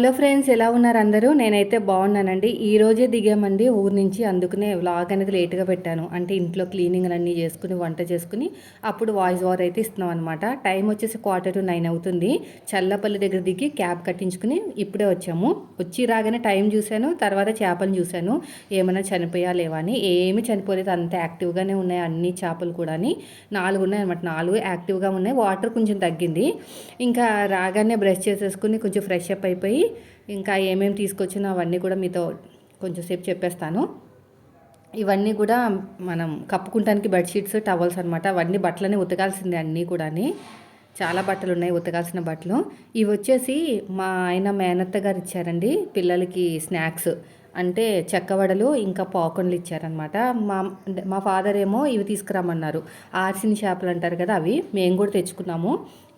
Hello friends ఎలా ఉన్నారు అందరూ? నేనైతే బాగున్నానండి. ఈ రోజే దిగామండి ఊరు నుంచి. అందుకనే వ్లాగ్ అనేది లేట్గా పెట్టాను. అంటే ఇంట్లో క్లీనింగ్ అన్నీ చేసుకుని వంట చేసుకుని అప్పుడు వాయిస్ ఓవర్ అయితే ఇస్తున్నాం అనమాట టైం వచ్చేసి క్వార్టర్ టు నైన్ అవుతుంది. చల్లపల్లి దగ్గర దిగి క్యాబ్ కట్టించుకుని ఇప్పుడే వచ్చాము. వచ్చి రాగానే టైం చూశాను తర్వాత చేపలు చూశాను. ఏమైనా చనిపోయా లేవా అని. ఏమి చనిపోలేదు. అంత యాక్టివ్గానే ఉన్నాయి అన్ని చేపలు కూడా నాలుగు ఉన్నాయి అనమాట నాలుగు యాక్టివ్గా ఉన్నాయి. వాటర్ కొంచెం తగ్గింది. ఇంకా రాగానే బ్రష్ చేసేసుకుని కొంచెం ఫ్రెష్ అప్ అయిపోయి ఇంకా ఏమేమి తీసుకొచ్చినా అవన్నీ కూడా మీతో కొంచెం సేపు చెప్పేస్తాను. ఇవన్నీ కూడా మనం కప్పుకుంటానికి బెడ్షీట్స్ టవల్స్ అనమాట అవన్నీ బట్టలని ఉతకాల్సిందే అన్నీ కూడా చాలా బట్టలు ఉన్నాయి ఉతకాల్సిన బట్టలు. ఇవి వచ్చేసి మా ఆయన మేనత్త గారు ఇచ్చారండి. పిల్లలకి స్నాక్స్ అంటే చెక్కవడలు ఇంకా పాకొండలు ఇచ్చారనమాట మా మా ఫాదర్ ఏమో ఇవి తీసుకురామన్నారు. ఆర్సిన్ చేపలు అంటారు కదా అవి. మేము కూడా తెచ్చుకున్నాము.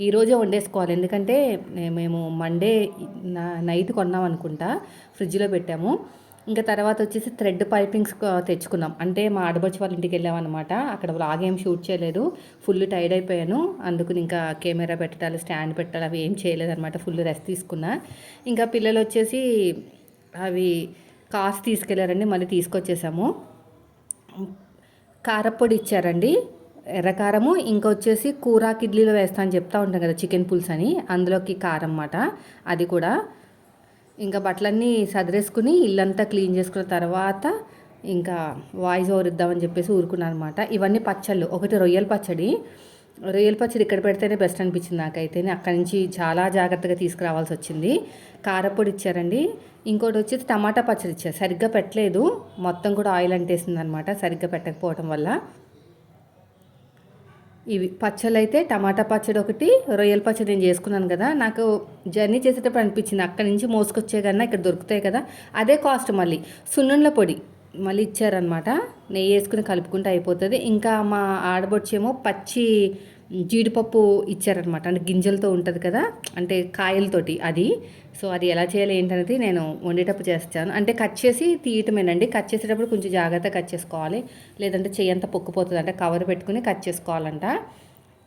ఈరోజే వండేసుకోవాలి. ఎందుకంటే మేము మండే నైట్ కొన్నాం అనుకుంటా ఫ్రిడ్జ్లో పెట్టాము. ఇంకా తర్వాత వచ్చేసి థ్రెడ్ పైపింగ్స్ తెచ్చుకున్నాం. అంటే మా ఆడబడిచి వాళ్ళ ఇంటికి వెళ్ళామన్నమాట. అక్కడ వ్లాగ్ ఏం షూట్ చేయలేదు. ఫుల్ టైర్డ్ అయిపోయాను. అందుకు ఇంకా కెమెరా పెట్టాలి స్టాండ్ పెట్టాలి అవి ఏం చేయలేదన్నమాట. ఫుల్ రెస్ట్ తీసుకున్నా. ఇంకా పిల్లలు వచ్చేసి అవి కాసు తీసుకెళ్ళారండి. మళ్ళీ తీసుకొచ్చేసాము. కారపొడి ఇచ్చారండి. ఎర్రకారము ఇంకొచ్చేసి కూర కిడ్లీలో వేస్తా అని చెప్తా ఉంటాం కదా చికెన్ పులుసు అని. అందులోకి కారం అన్నమాట. అది కూడా ఇంకా బట్టలన్నీ సదిరేసుకుని ఇల్లంతా క్లీన్ చేసుకున్న తర్వాత ఇంకా వాయిస్ ఓవర్ ఇద్దామని చెప్పేసి ఊరుకున్నాను అనమాట ఇవన్నీ పచ్చళ్ళు ఒకటి రొయ్యల పచ్చడి. రొయ్యల పచ్చడి ఇక్కడ పెడితేనే బెస్ట్ అనిపించింది నాకైతే అక్కడి నుంచి చాలా జాగ్రత్తగా తీసుకురావాల్సి వచ్చింది. కారపొడి ఇచ్చారండి. ఇంకోటి వచ్చేసి టమాటా పచ్చడి ఇచ్చారు. సరిగ్గా పెట్టలేదు. మొత్తం కూడా ఆయిల్ అంటేసింది అనమాట సరిగ్గా పెట్టకపోవటం వల్ల. ఇవి పచ్చళ్ళు అయితే టమాటా పచ్చడి ఒకటి రొయ్యల పచ్చడి నేను చేసుకున్నాను కదా. నాకు జర్నీ చేసేటప్పుడు అనిపించింది అక్కడి నుంచి మోసుకొచ్చే కన్నా ఇక్కడ దొరుకుతాయి కదా. అదే కాస్ట్ మళ్ళీ. సున్నుండ్ల పొడి మళ్ళీ ఇచ్చారనమాట నెయ్యి వేసుకుని కలుపుకుంటే అయిపోతుంది. ఇంకా మా ఆడబొచ్చేమో పచ్చి జీడిపప్పు ఇచ్చారనమాట అంటే గింజలతో ఉంటుంది కదా అంటే కాయలతోటి అది. సో అది ఎలా చేయాలి ఏంటనేది నేను వండేటప్పుడు చేస్తాను. అంటే కట్ చేసి తీయటమేనండి. కట్ చేసేటప్పుడు కొంచెం జాగ్రత్తగా కట్ చేసుకోవాలి. లేదంటే చెయ్యంతా పొక్కుపోతుంది. అంటే కవర్ పెట్టుకుని కట్ చేసుకోవాలంట.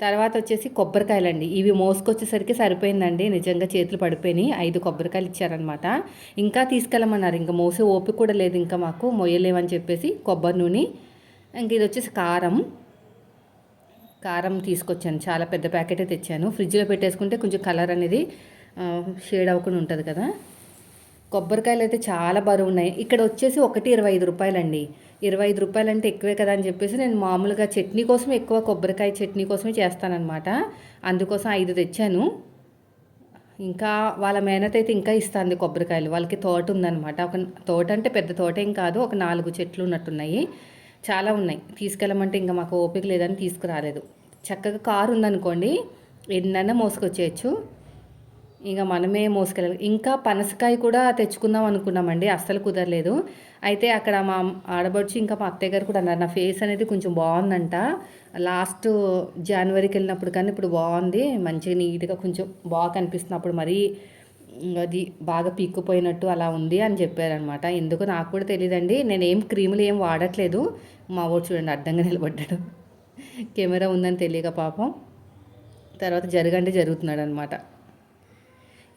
తర్వాత వచ్చేసి కొబ్బరికాయలండి. ఇవి మోసుకొచ్చేసరికి సరిపోయిందండి. నిజంగా చేతులు పడిపోయినాయి. ఐదు కొబ్బరికాయలు ఇచ్చారనమాట ఇంకా తీసుకెళ్ళమన్నారు. ఇంకా మోసే ఓపిక కూడా లేదు ఇంకా మాకు. మొయ్యలేమని చెప్పేసి కొబ్బరి నూనె. ఇంక ఇది వచ్చేసి కారం. కారం తీసుకొచ్చాను. చాలా పెద్ద ప్యాకెటే తెచ్చాను. ఫ్రిడ్జ్లో పెట్టేసుకుంటే కొంచెం కలర్ అనేది షేడ్ అవ్వకుండా ఉంటుంది కదా. కొబ్బరికాయలు అయితే చాలా బరువు ఉన్నాయి. ఇక్కడ వచ్చేసి ఒకటి ఇరవై ఐదు రూపాయలండి. ఇరవై ఐదు రూపాయలు అంటే ఎక్కువే కదా అని చెప్పేసి నేను మామూలుగా చట్నీ కోసం ఎక్కువ కొబ్బరికాయ చట్నీ కోసమే చేస్తానన్నమాట. అందుకోసం ఐదు తెచ్చాను. ఇంకా వాళ్ళ మేనత అయితే ఇంకా ఇస్తుంది కొబ్బరికాయలు. వాళ్ళకి తోట ఉందన్నమాట. ఒక తోట అంటే పెద్ద తోట ఏం కాదు. ఒక నాలుగు చెట్లు ఉన్నట్టున్నాయి. చాలా ఉన్నాయి. తీసుకెళ్ళమంటే ఇంకా మాకు ఓపిక లేదని తీసుకురాలేదు. చక్కగా కారు ఉందనుకోండి ఎన్నైనా మోసుకొచ్చేయచ్చు. ఇంకా మనమే మోసుకెళ్ళాలి. ఇంకా పనసకాయ కూడా తెచ్చుకుందాం అనుకున్నామండి అస్సలు కుదరలేదు. అయితే అక్కడ మా ఆడబడుచు ఇంకా మా అత్తయ్య గారు కూడా అన్నారు నా ఫేస్ అనేది కొంచెం బాగుందంట. లాస్ట్ జనవరికి వెళ్ళినప్పుడు కానీ ఇప్పుడు బాగుంది. మంచిగా నీట్గా కొంచెం బాగా కనిపిస్తున్నప్పుడు మరీ అది బాగా పీక్కుపోయినట్టు అలా ఉంది అని చెప్పారనమాట. ఎందుకు నాకు కూడా తెలియదండి నేను ఏం క్రీములు ఏం వాడట్లేదు. మా వాడు చూడండి అడ్డంగా నిలబడ్డాడు. కెమెరా ఉందని తెలియక పాపం. తర్వాత జరగంటే జరుగుతున్నాడు అనమాట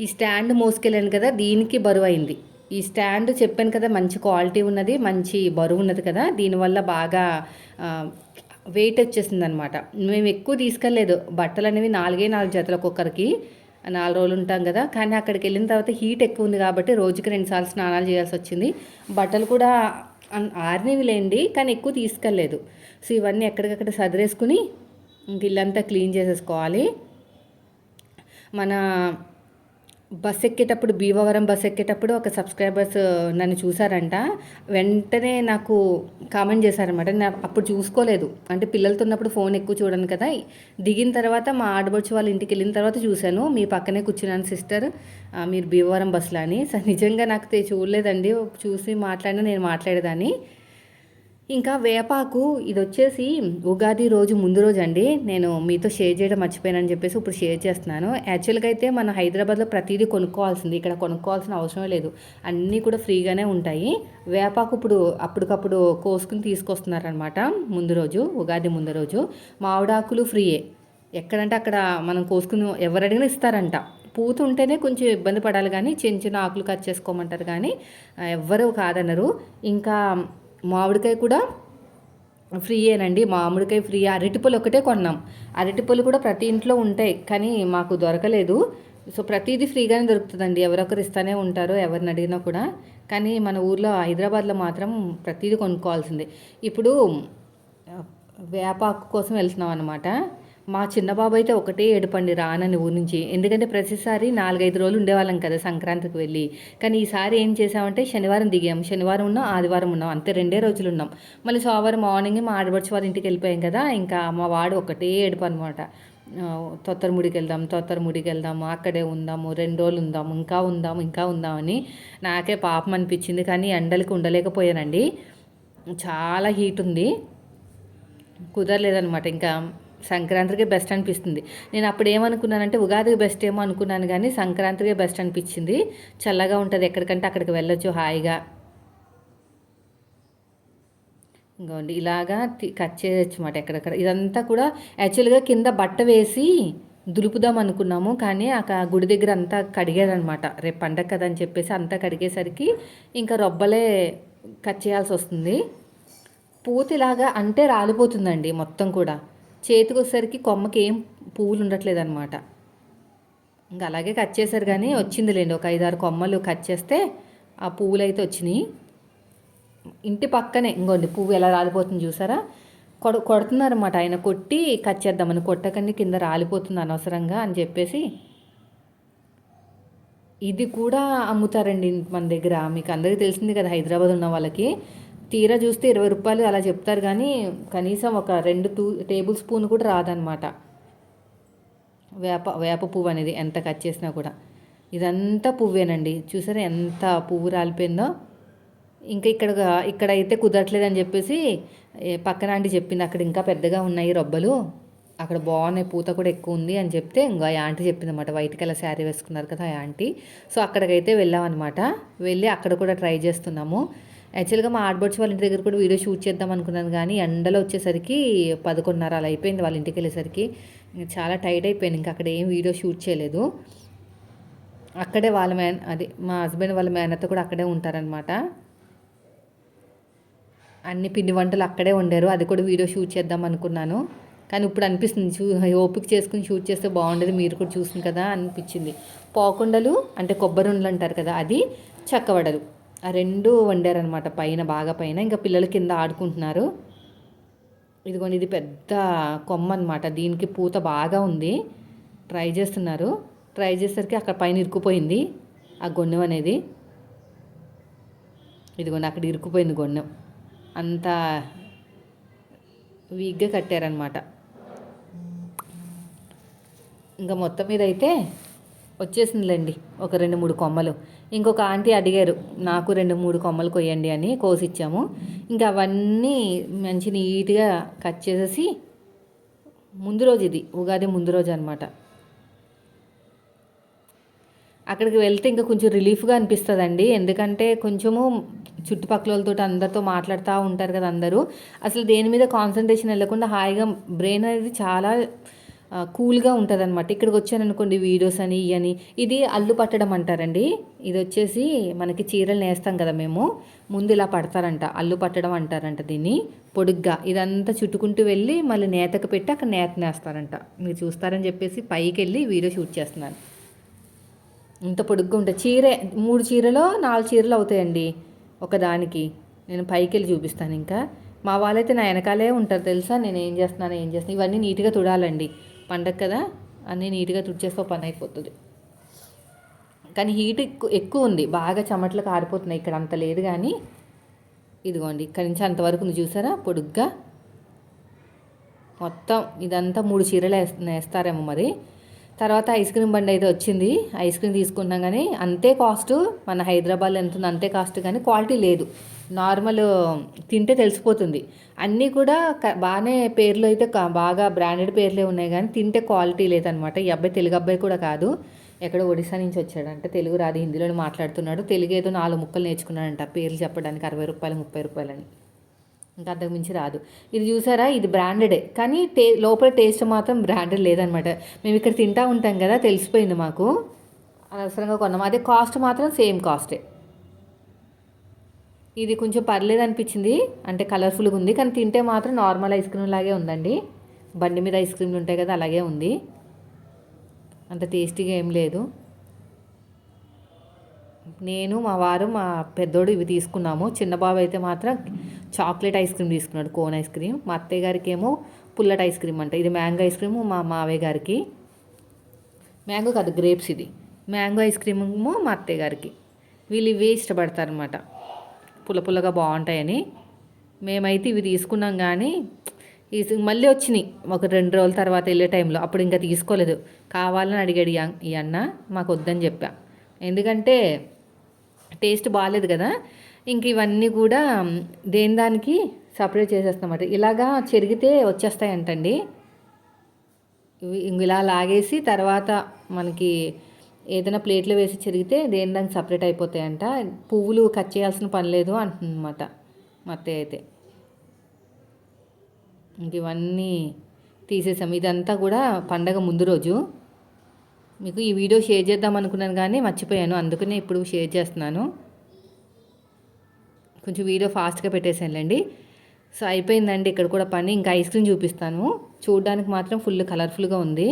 ఈ స్టాండ్ మోసుకెళ్ళాను కదా దీనికి బరువు అయింది. ఈ స్టాండ్ చెప్పాను కదా మంచి క్వాలిటీ ఉన్నది మంచి బరువు ఉన్నది కదా దీనివల్ల బాగా వెయిట్ వచ్చేసింది అనమాట మేము ఎక్కువ తీసుకెళ్ళలేదు. బట్టలు అనేవి నాలుగే నాలుగు జతలు ఒక్కొక్కరికి నాలుగు రోజులు ఉంటాం కదా. కానీ అక్కడికి వెళ్ళిన తర్వాత హీట్ ఎక్కువ ఉంది కాబట్టి రోజుకి రెండుసార్లు స్నానాలు చేయాల్సి వచ్చింది. బట్టలు కూడా ఆరినవి లేండి కానీ ఎక్కువ తీసుకెళ్ళలేదు. సో ఇవన్నీ ఎక్కడికక్కడ సదిరేసుకుని ఇంక ఇల్లంతా క్లీన్ చేసేసుకోవాలి. మన బస్ ఎక్కేటప్పుడు భీమవరం బస్ ఎక్కేటప్పుడు ఒక సబ్స్క్రైబర్స్ నన్ను చూసారంట. వెంటనే నాకు కామెంట్ చేశారనమాట నేను అప్పుడు చూసుకోలేదు. అంటే పిల్లలతో ఉన్నప్పుడు ఫోన్ ఎక్కువ చూడను కదా. దిగిన తర్వాత మా ఆడబడుచు వాళ్ళ ఇంటికి వెళ్ళిన తర్వాత చూశాను. మీ పక్కనే కూర్చున్నాను సిస్టర్. మీరు భీమవరం బస్సులో అని. నిజంగా నాకు చూడలేదండి. చూసి మాట్లాడినా నేను మాట్లాడేదాన్ని. ఇంకా వేపాకు ఇది వచ్చేసి ఉగాది రోజు ముందు రోజు అండి నేను మీతో షేర్ చేయడం మర్చిపోయానని చెప్పేసి ఇప్పుడు షేర్ చేస్తున్నాను. యాక్చువల్గా అయితే మన హైదరాబాద్లో ప్రతిదీ కొనుక్కోవాల్సింది. ఇక్కడ కొనుక్కోవాల్సిన అవసరం లేదు. అన్నీ కూడా ఫ్రీగానే ఉంటాయి. వేపాకు ఇప్పుడు అప్పటికప్పుడు కోసుకుని తీసుకొస్తున్నారనమాట ముందు రోజు ఉగాది ముందు రోజు. మామిడాకులు ఫ్రీయే. ఎక్కడంటే అక్కడ మనం కోసుకుని ఎవరు అడిగినా ఇస్తారంట. పూత ఉంటేనే కొంచెం ఇబ్బంది పడాలి కానీ చిన్న చిన్న ఆకులు కట్ చేసుకోమంటారు కానీ ఎవ్వరూ కాదనరు. ఇంకా మామిడికాయ కూడా ఫ్రీయేనండి. మామిడికాయ ఫ్రీ. అరటిపళ్ళు ఒకటే కొన్నాం. అరటిపళ్ళు కూడా ప్రతి ఇంట్లో ఉంటాయి కానీ మాకు దొరకలేదు. సో ప్రతిదీ ఫ్రీగానే దొరుకుతుందండి. ఎవరొకరు ఇస్తానే ఉంటారు ఎవరిని అడిగినా కూడా. కానీ మన ఊర్లో హైదరాబాద్లో మాత్రం ప్రతిదీ కొనుక్కోవాల్సిందే. ఇప్పుడు వేపాకు కోసం వెళ్తున్నాం అనమాట మా చిన్న బాబు అయితే ఒకటే ఏడుపండి రానని ఊరి నుంచి. ఎందుకంటే ప్రతిసారి నాలుగైదు రోజులు ఉండేవాళ్ళం కదా సంక్రాంతికి వెళ్ళి. కానీ ఈసారి ఏం చేసామంటే శనివారం దిగాం. శనివారం ఉన్నాం ఆదివారం ఉన్నాం. అంతే రెండే రోజులు ఉన్నాం. మళ్ళీ సోమవారం మార్నింగ్ మా ఆడబడిచి వారి ఇంటికి వెళ్ళిపోయాం కదా. ఇంకా మా వాడు ఒకటే ఏడుపు అనమాట తొత్తరముడికి వెళ్దాం తొత్తరముడికి వెళ్దాము అక్కడే ఉందాము రెండు రోజులు ఉందాము ఇంకా ఉందాము ఇంకా ఉందామని నాకే పాపం అనిపించింది. కానీ ఎండలకి ఉండలేకపోయానండి. చాలా హీట్ ఉంది. కుదరలేదనమాట ఇంకా సంక్రాంతికి బెస్ట్ అనిపిస్తుంది. నేను అప్పుడు ఏమనుకున్నానంటే ఉగాదికి బెస్ట్ ఏమో అనుకున్నాను కానీ సంక్రాంతికి బెస్ట్ అనిపించింది. చల్లగా ఉంటుంది ఎక్కడికంటే అక్కడికి వెళ్ళొచ్చు హాయిగా. ఇంకోండి ఇలాగా కట్ చేయొచ్చు అన్నమాట ఎక్కడెక్కడ. ఇదంతా కూడా యాక్చువల్గా కింద బట్ట వేసి దులుపుదాం అనుకున్నాము కానీ ఆ గుడి దగ్గర అంతా కడిగారనమాట రేపు పండగ కదా అని చెప్పేసి అంతా కడిగేసరికి ఇంకా రొబ్బలే కట్ చేయాల్సి వస్తుంది. పూతిలాగా అంటే రాలిపోతుందండి మొత్తం కూడా. చేతికి వచ్చేసరికి కొమ్మకి ఏం పువ్వులు ఉండట్లేదు అనమాట ఇంకా అలాగే కట్ చేశారు కానీ వచ్చిందిలేండి. ఒక ఐదారు కొమ్మలు కట్ చేస్తే ఆ పువ్వులు అయితే వచ్చినాయి. ఇంటి పక్కనే ఇంకోండి పువ్వు ఎలా రాలిపోతుంది చూసారా? కొడ కొడుతున్నారన్నమాట. ఆయన కొట్టి కట్ చేద్దామని కొట్టకండి కింద రాలిపోతుంది అనవసరంగా అని చెప్పేసి. ఇది కూడా అమ్ముతారండి మన దగ్గర. మీకు అందరికీ తెలిసింది కదా హైదరాబాద్ ఉన్న వాళ్ళకి. తీరా చూస్తే ఇరవై రూపాయలు అలా చెప్తారు కానీ కనీసం ఒక రెండు టూ టేబుల్ స్పూన్ కూడా రాదనమాట వేప వేప పువ్వు అనేది ఎంత కట్ చేసినా కూడా. ఇదంతా పువ్వేనండి. చూసారా ఎంత పువ్వు రాలిపోయిందో. ఇంకా ఇక్కడ ఇక్కడ అయితే కుదరట్లేదని చెప్పేసి పక్కన ఆంటీ చెప్పింది అక్కడ ఇంకా పెద్దగా ఉన్నాయి రొబ్బలు. అక్కడ బాగున్నాయి పూత కూడా ఎక్కువ ఉంది అని చెప్తే ఇంకా ఆంటీ చెప్పింది అనమాట వైట్ కలర్ శారీ వేసుకున్నారు కదా ఆ ఆంటీ. సో అక్కడికైతే వెళ్ళామన్నమాట. వెళ్ళి అక్కడ కూడా ట్రై చేస్తున్నాము. యాక్చువల్గా మా ఆడబడ్స్ వాళ్ళ ఇంటి దగ్గర కూడా వీడియో షూట్ చేద్దాం అనుకున్నాను కానీ ఎండలో వచ్చేసరికి పదకొండున్నర అలా అయిపోయింది వాళ్ళ ఇంటికి వెళ్ళేసరికి. చాలా టైట్ అయిపోయింది ఇంకా అక్కడ ఏం వీడియో షూట్ చేయలేదు. అక్కడే వాళ్ళ మేన్ అది మా హస్బెండ్ వాళ్ళ మేనత్త కూడా అక్కడే ఉంటారనమాట అన్ని పిండి వంటలు అక్కడే వండారు అది కూడా వీడియో షూట్ చేద్దాం అనుకున్నాను. కానీ ఇప్పుడు అనిపిస్తుంది చూ ఓపిక చేసుకుని షూట్ చేస్తే బాగుండేది మీరు కూడా చూసింది కదా అనిపించింది. పోకుండలు అంటే కొబ్బరి ఉండలు అంటారు కదా అది చక్కవడలు. ఆ రెండు వండారనమాట పైన బాగా పైన. ఇంకా పిల్లలు కింద ఆడుకుంటున్నారు. ఇదిగోండి ఇది పెద్ద కొమ్మ అనమాట దీనికి పూత బాగా ఉంది. ట్రై చేస్తున్నారు. ట్రై చేసేసరికి అక్కడ పైన ఇరుక్కుపోయింది ఆ గొన్నెం అనేది. ఇదిగోండి అక్కడ ఇరుక్కుపోయింది గొన్నెం. అంత వీక్గా కట్టారనమాట ఇంకా మొత్తం మీద అయితే వచ్చేసిందిలేండి ఒక రెండు మూడు కొమ్మలు. ఇంకొక ఆంటీ అడిగారు నాకు రెండు మూడు కొమ్మలు కొయ్యండి అని కోసిచ్చాము. ఇంకా అవన్నీ మంచి నీట్గా కట్ చేసేసి ముందు రోజు ఇది ఉగాది ముందు రోజు అనమాట అక్కడికి వెళ్తే ఇంకా కొంచెం రిలీఫ్గా అనిపిస్తుందండి. ఎందుకంటే కొంచెము చుట్టుపక్కల వాళ్ళతో అందరితో మాట్లాడుతూ ఉంటారు కదా అందరూ. అసలు దేని మీద కాన్సన్ట్రేషన్ వెళ్ళకుండా హాయిగా బ్రెయిన్ అనేది చాలా కూల్గా ఉంటుంది అనమాట ఇక్కడికి వచ్చాను అనుకోండి వీడియోస్ అని. ఇవని ఇది అల్లు పట్టడం అంటారండి. ఇది వచ్చేసి మనకి చీరలు నేస్తాం కదా మేము. ముందు ఇలా పడతారంట. అల్లు పట్టడం అంటారంట దీన్ని. పొడుగ్గా. ఇదంతా చుట్టుకుంటూ వెళ్ళి మళ్ళీ నేతకు పెట్టి అక్కడ నేత నేస్తారంట. మీరు చూస్తారని చెప్పేసి పైకి వెళ్ళి వీడియో షూట్ చేస్తున్నాను ఇంత పొడుగ్గా ఉంటుంది చీరే మూడు చీరలో నాలుగు చీరలు అవుతాయండి ఒకదానికి. నేను పైకి వెళ్ళి చూపిస్తాను ఇంకా. మా వాళ్ళైతే నా వెనకాలే ఉంటారు తెలుసా? నేను ఏం చేస్తున్నాను ఏం చేస్తున్నాను. ఇవన్నీ నీట్గా తుడాలండి. పండగ కదా అన్నీ నీట్గా తుడిచేస్తే పని అయిపోతుంది. కానీ హీట్ ఎక్కువ ఎక్కువ ఉంది. బాగా చెమటలు కారిపోతున్నాయి ఇక్కడ. అంత లేదు కానీ ఇదిగోండి ఇక్కడి నుంచి అంతవరకు ఉంది చూసారా? పొడుగ్గా. మొత్తం ఇదంతా మూడు చీరలు వేస్- వేస్తారేమో మరి. తర్వాత ఐస్ క్రీమ్ బండి అయితే వచ్చింది. ఐస్ క్రీమ్ తీసుకున్నాం కానీ అంతే కాస్ట్ మన హైదరాబాద్లో ఎంత ఉంది అంతే కాస్ట్ కానీ క్వాలిటీ లేదు. నార్మల్ తింటే తెలిసిపోతుంది. అన్నీ కూడా బాగానే పేర్లు అయితే బాగా బ్రాండెడ్ పేర్లే ఉన్నాయి కానీ తింటే క్వాలిటీ లేదనమాట. ఈ అబ్బాయి తెలుగు అబ్బాయి కూడా కాదు. ఎక్కడో ఒడిశా నుంచి వచ్చాడంట. తెలుగు రాదు హిందీలోనే మాట్లాడుతున్నాడు. తెలుగు ఏదో నాలుగు ముక్కలు నేర్చుకున్నాడంట. పేర్లు చెప్పడానికి అరవై రూపాయలు ముప్పై రూపాయలని. ఇంకా అంతకు మించి రాదు. ఇది చూసారా? ఇది బ్రాండెడే. కానీ టే లోపల టేస్ట్ మాత్రం బ్రాండెడ్ లేదనమాట. మేము ఇక్కడ తింటా ఉంటాం కదా తెలిసిపోయింది మాకు. అనవసరంగా కొన్నాం. అదే కాస్ట్ మాత్రం సేమ్ కాస్టే. ఇది కొంచెం పర్లేదు అనిపించింది. అంటే కలర్ఫుల్గా ఉంది. కానీ తింటే మాత్రం నార్మల్ ఐస్ క్రీమ్ లాగే ఉందండి. బండి మీద ఐస్ క్రీమ్లు ఉంటాయి కదా అలాగే ఉంది. అంత టేస్టీగా ఏం లేదు. నేను మా వారు మా పెద్దోడు ఇవి తీసుకున్నాము. చిన్న బాబు అయితే మాత్రం చాక్లెట్ ఐస్ క్రీమ్ తీసుకున్నాడు కోన్ ఐస్ క్రీమ్ మా అత్తయ్య గారికి ఏమో పుల్లట్ ఐస్ క్రీమ్ అంట. ఇది మ్యాంగో ఐస్ క్రీమ్ మా మావయ్య గారికి. మ్యాంగో కాదు గ్రేప్స్ ఇది. మ్యాంగో ఐస్ క్రీమ్ మా అత్తయ్య గారికి. వీళ్ళు ఇవే ఇష్టపడతారనమాట పుల్ల పుల్లగా బాగుంటాయని మేమైతే ఇవి తీసుకున్నాం కానీ ఈ మళ్ళీ వచ్చినాయి. ఒక రెండు రోజుల తర్వాత వెళ్ళే టైంలో. అప్పుడు ఇంకా తీసుకోలేదు. కావాలని అడిగాడు ఈ అన్న. మాకు వద్దని చెప్పా. ఎందుకంటే టేస్ట్ బాగాలేదు కదా. ఇంక ఇవన్నీ కూడా దేని దానికి సపరేట్ చేసేస్తామట. ఇలాగా చెరిగితే వచ్చేస్తాయంటండి. ఇవి ఇంక ఇలా లాగేసి తర్వాత మనకి ఏదైనా ప్లేట్లో వేసి చెరిగితే దేని దానికి సపరేట్ అయిపోతాయంట? పువ్వులు కట్ చేయాల్సిన పని లేదు అంటుందన్నమాట మత్తే అయితే. ఇంక ఇవన్నీ తీసేసాం. ఇదంతా కూడా పండగ ముందు రోజు. మీకు ఈ వీడియో షేర్ చేద్దాం అనుకున్నాను కానీ మర్చిపోయాను. అందుకనే ఇప్పుడు షేర్ చేస్తున్నాను. కొంచెం వీడియో ఫాస్ట్గా పెట్టేసానులేండి సో అయిపోయిందండి ఇక్కడ కూడా పని. ఇంకా ఐస్ క్రీమ్ చూపిస్తాను. చూడడానికి మాత్రం ఫుల్ కలర్ఫుల్గా ఉంది.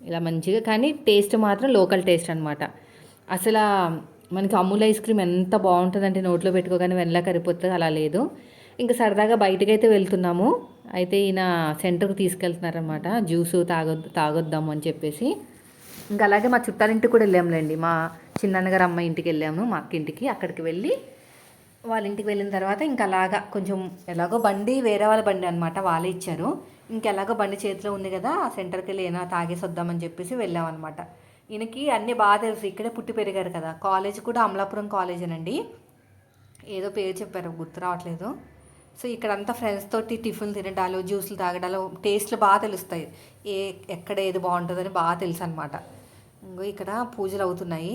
ఇలా మంచిగా కానీ టేస్ట్ మాత్రం లోకల్ టేస్ట్ అనమాట అసలు మనకి అమూల్ ఐస్ క్రీమ్ ఎంత బాగుంటుందంటే నోట్లో పెట్టుకోగానే వెనలా కరిపోతుంది అలా లేదు. ఇంకా సరదాగా బయటకు అయితే వెళ్తున్నాము. అయితే ఈయన సెంటర్కి తీసుకెళ్తున్నారనమాట జ్యూస్ తాగొద్దు తాగొద్దాము అని చెప్పేసి. ఇంకా అలాగే మా చుట్టాలింటికి కూడా వెళ్ళాములేండి మా చిన్నన్నగారు అమ్మ ఇంటికి వెళ్ళాము మా అక్క ఇంటికి. అక్కడికి వెళ్ళి వాళ్ళ ఇంటికి వెళ్ళిన తర్వాత ఇంకా అలాగా కొంచెం ఎలాగో బండి వేరే వాళ్ళ బండి అనమాట వాళ్ళే ఇచ్చారు. ఇంకెలాగో బండి చేతిలో ఉంది కదా ఆ సెంటర్కి వెళ్ళి ఏమైనా తాగేసి వద్దామని చెప్పేసి వెళ్ళామన్నమాట. ఈయనకి అన్నీ బాగా తెలుసు. ఇక్కడే పుట్టి పెరిగారు కదా. కాలేజ్ కూడా అమలాపురం కాలేజేనండి. ఏదో పేరు చెప్పారు గుర్తు రావట్లేదు. సో ఇక్కడంతా ఫ్రెండ్స్ తోటి టిఫిన్ తినడాలు జ్యూస్లు తాగడాలు టేస్ట్లు బాగా తెలుస్తాయి. ఏ ఎక్కడ ఏది బాగుంటుందని బాగా తెలుసు అనమాట ఇంకో ఇక్కడ పూజలు అవుతున్నాయి.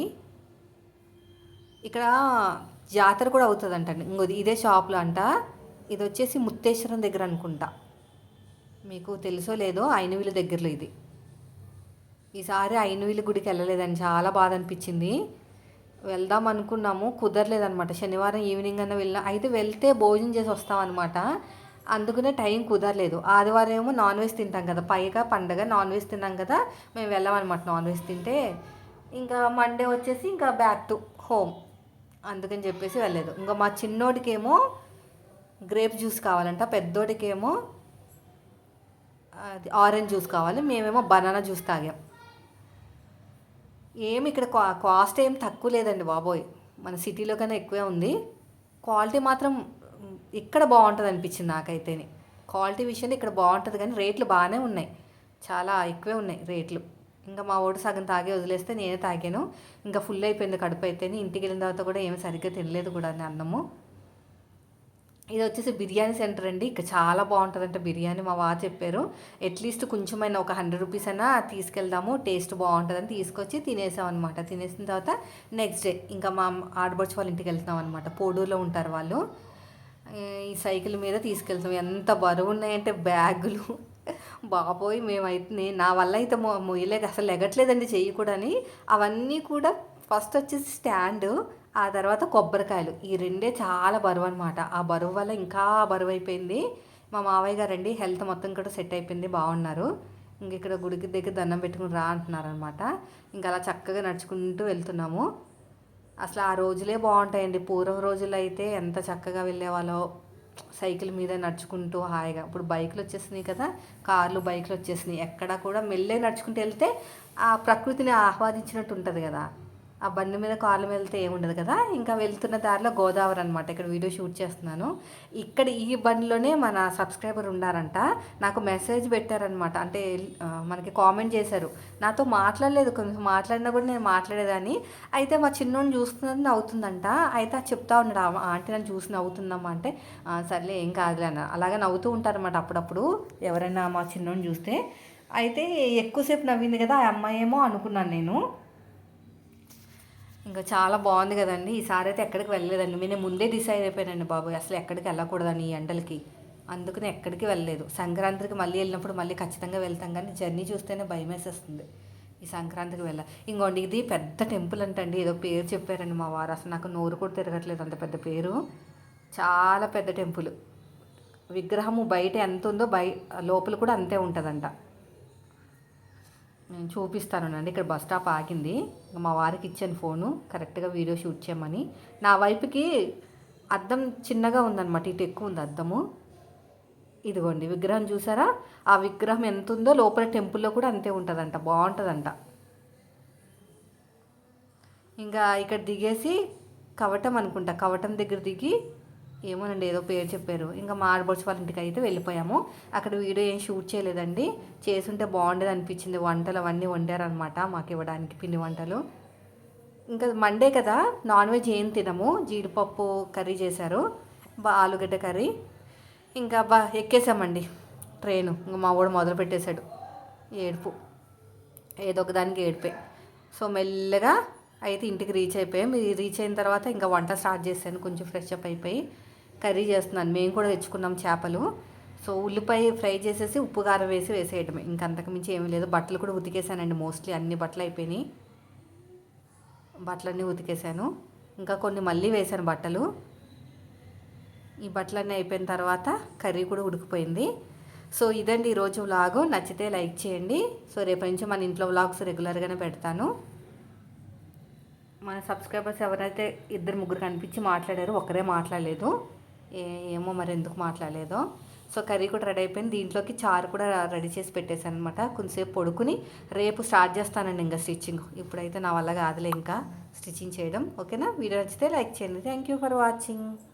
ఇక్కడ జాతర కూడా అవుతుందంటండి. ఇంకో ఇదే షాప్లో అంట. ఇది వచ్చేసి ముత్తేశ్వరం దగ్గర అనుకుంటా. మీకు తెలుసో లేదో ఐనవీల దగ్గరలో ఇది. ఈసారి ఐనవీల గుడికి వెళ్ళలేదని చాలా బాధ అనిపించింది. వెళ్దాం అనుకున్నాము కుదరలేదనమాట శనివారం ఈవినింగ్ అన్న వెళ్ళిన అయితే వెళ్తే భోజనం చేసి వస్తామన్నమాట. అందుకనే టైం కుదరలేదు. ఆదివారం ఏమో నాన్ వెజ్ తింటాం కదా. పైగా పండగ నాన్ వెజ్ తిన్నాం కదా మేము వెళ్ళామన్నమాట నాన్ వెజ్ తింటే. ఇంకా మండే వచ్చేసి ఇంకా బ్యాక్ టు హోమ్ అందుకని చెప్పేసి వెళ్ళలేదు. ఇంకా మా చిన్నోడికేమో గ్రేప్ జ్యూస్ కావాలంట పెద్దోడికేమో ఆరెంజ్ జ్యూస్ కావాలి. మేమేమో బనానా జ్యూస్ తాగాం. ఏమి ఇక్కడ కా- కాస్ట్ ఏం తక్కువ లేదండి బాబోయ్. మన సిటీలో కన్నా ఎక్కువే ఉంది. క్వాలిటీ మాత్రం ఇక్కడ బాగుంటుంది అనిపించింది నాకైతేనే. క్వాలిటీ విషయంలో ఇక్కడ బాగుంటుంది కానీ రేట్లు బాగానే ఉన్నాయి. చాలా ఎక్కువే ఉన్నాయి రేట్లు. ఇంకా మా ఓటు సగం తాగే వదిలేస్తే నేనే తాగాను. ఇంకా ఫుల్ అయిపోయింది కడుపు అయితేనే ఇంటికి వెళ్ళిన తర్వాత కూడా ఏమి సరిగ్గా తినలేదు కూడా అన్నము. ఇది వచ్చేసి బిర్యానీ సెంటర్ అండి. ఇక్కడ చాలా బాగుంటుందంట బిర్యానీ మా వారు చెప్పారు. అట్లీస్ట్ కొంచెమైనా ఒక హండ్రెడ్ రూపీస్ అయినా తీసుకెళ్దాము టేస్ట్ బాగుంటుందని తీసుకొచ్చి తినేసాం అనమాట తినేసిన తర్వాత నెక్స్ట్ డే ఇంకా మా ఆడబడుచు వాళ్ళ ఇంటికి వెళ్తున్నాం అనమాట పోడూరులో ఉంటారు వాళ్ళు. ఈ సైకిల్ మీద తీసుకెళ్తాం ఎంత బరువు ఉన్నాయంటే బ్యాగులు. బాబోయ్ మేమైతే నా వల్ల అయితే మొ మొయ్యలేక అసలు ఎగట్లేదండి చెయ్యి కూడా అవన్నీ కూడా ఫస్ట్ వచ్చేసి స్టాండ్ ఆ తర్వాత కొబ్బరికాయలు. ఈ రెండే చాలా బరువు అనమాట ఆ బరువు వల్ల ఇంకా బరువు అయిపోయింది మా మావయ్య గారండి హెల్త్ మొత్తం కూడా సెట్ అయిపోయింది బాగున్నారు. ఇంక ఇక్కడ గుడికి దగ్గర దండం పెట్టుకుని రా అంటున్నారనమాట ఇంకా అలా చక్కగా నడుచుకుంటూ వెళ్తున్నాము. అసలు ఆ రోజులే బాగుంటాయండి. పూర్వం రోజుల్లో అయితే ఎంత చక్కగా వెళ్ళేవాళ్ళో. సైకిల్ మీద నడుచుకుంటూ హాయిగా. ఇప్పుడు బైకులు వచ్చేసినాయి కదా కార్లు బైకులు వచ్చేసినాయి ఎక్కడ కూడా మెల్లే నడుచుకుంటూ వెళ్తే ఆ ప్రకృతిని ఆహ్వాదించినట్టు ఉంటుంది కదా. ఆ బండి మీద కార్ల మీద వెళ్తే ఏముండదు కదా? ఇంకా వెళ్తున్న దారిలో గోదావరి అనమాట ఇక్కడ వీడియో షూట్ చేస్తున్నాను. ఇక్కడ ఈ బండిలోనే మన సబ్స్క్రైబర్ ఉన్నారంట నాకు మెసేజ్ పెట్టారనమాట అంటే మనకి కామెంట్ చేశారు. నాతో మాట్లాడలేదు. కొంచెం మాట్లాడినా కూడా నేను మాట్లాడేదాన్ని. అయితే మా చిన్నోడిని చూస్తున్నది నవ్వుతుందంట. అయితే అది చెప్తా ఉన్నాడు. "ఆ, ఆంటీ నన్ను చూసి నవ్వుతుందమ్మా అంటే సర్లే ఏం కాదులే అన్న. అలాగే నవ్వుతూ ఉంటారన్నమాట అప్పుడప్పుడు. ఎవరైనా మా చిన్నోడిని చూస్తే. అయితే ఎక్కువసేపు నవ్వింది కదా ఆ అమ్మాయి ఏమో అనుకున్నాను నేను. ఇంకా చాలా బాగుంది కదండి. ఈసారి అయితే ఎక్కడికి వెళ్ళలేదండి. నేను ముందే డిసైడ్ అయిపోయానండి బాబు అసలు ఎక్కడికి వెళ్ళకూడదని ఈ ఎండలకి. అందుకని ఎక్కడికి వెళ్ళలేదు. సంక్రాంతికి మళ్ళీ వెళ్ళినప్పుడు మళ్ళీ ఖచ్చితంగా వెళ్తాం. కానీ జర్నీ చూస్తేనే భయం వేసేస్తుంది. ఈ సంక్రాంతికి వెళ్ళ. ఇంకోండి ఇది పెద్ద టెంపుల్ అంటండి. ఏదో పేరు చెప్పారండి మా వారు. అసలు నాకు నోరు కూడా తిరగట్లేదు. అంత పెద్ద పేరు. చాలా పెద్ద టెంపుల్. విగ్రహము బయట ఎంత ఉందో బయ లోపల కూడా అంతే ఉంటుందంట. నేను చూపిస్తాను అండి. ఇక్కడ బస్ స్టాప్ ఆగింది. మా వారికి ఇచ్చాను ఫోను. కరెక్ట్గా వీడియో షూట్ చేయమని. నా వైపుకి అద్దం చిన్నగా ఉందన్నమాట. ఇటు ఎక్కువ ఉంది అద్దము. ఇదిగోండి విగ్రహం చూసారా? ఆ విగ్రహం ఎంత ఉందో లోపల టెంపుల్లో కూడా అంతే ఉంటుందంట. బాగుంటుందంట. ఇంకా ఇక్కడ దిగేసి కవటం అనుకుంటా. కవటం దగ్గర దిగి ఏమోనండి ఏదో పేరు చెప్పారు. ఇంకా మా వాళ్ళ ఇంటికి అయితే వెళ్ళిపోయాము. అక్కడ వీడియో ఏం షూట్ చేయలేదండి. చేసుంటే బాగుండేది అనిపించింది. వంటలు అవన్నీ వండారనమాట మాకు ఇవ్వడానికి పిండి వంటలు. ఇంకా మండే కదా నాన్ వెజ్ ఏం తినము. జీడిపప్పు కర్రీ చేశారు. బా ఆలుగడ్డ కర్రీ. ఇంకా బా ఎక్కేసామండి ట్రైను. ఇంకా మా వాడు మొదలు పెట్టేశాడు. ఏడుపు. ఏదో ఒకదానికి ఏడిపే. సో మెల్లగా అయితే ఇంటికి రీచ్ అయిపోయాం. మీరు రీచ్ అయిన తర్వాత ఇంకా వంట స్టార్ట్ చేశాను. కొంచెం ఫ్రెష్ అప్ అయిపోయి. కర్రీ చేస్తున్నాను. మేము కూడా తెచ్చుకున్నాం చేపలు. సో ఉల్లిపాయ ఫ్రై చేసేసి ఉప్పు కారం వేసి వేసేయటం ఇంకా అంతకుమించి ఏమీ లేదు. బట్టలు కూడా ఉతికేసానండి మోస్ట్లీ. అన్ని బట్టలు అయిపోయినాయి. బట్టలన్నీ ఉతికేసాను. ఇంకా కొన్ని మళ్ళీ వేసాను బట్టలు. ఈ బట్టలన్నీ అయిపోయిన తర్వాత కర్రీ కూడా ఉడికిపోయింది. సో ఇదండి ఈరోజు వ్లాగు. నచ్చితే లైక్ చేయండి. సో రేపటి నుంచి మన ఇంట్లో వ్లాగ్స్ రెగ్యులర్గానే పెడతాను. మన సబ్స్క్రైబర్స్ ఎవరైతే ఇద్దరు ముగ్గురు కనిపించి మాట్లాడారు ఒకరే మాట్లాడలేదు. ఏమో మరి ఎందుకు మాట్లాడలేదో. సో కర్రీ కూడా రెడీ అయిపోయింది. దీంట్లోకి చారు కూడా రెడీ చేసి పెట్టేశాను అనమాట కొంతసేపు పడుకుని రేపు స్టార్ట్ చేస్తానండి ఇంకా స్టిచ్చింగ్. ఇప్పుడైతే నా వల్ల కాదులే ఇంకా స్టిచ్చింగ్ చేయడం. ఓకేనా? వీడియో నచ్చితే లైక్ చేయండి. Thank you for watching.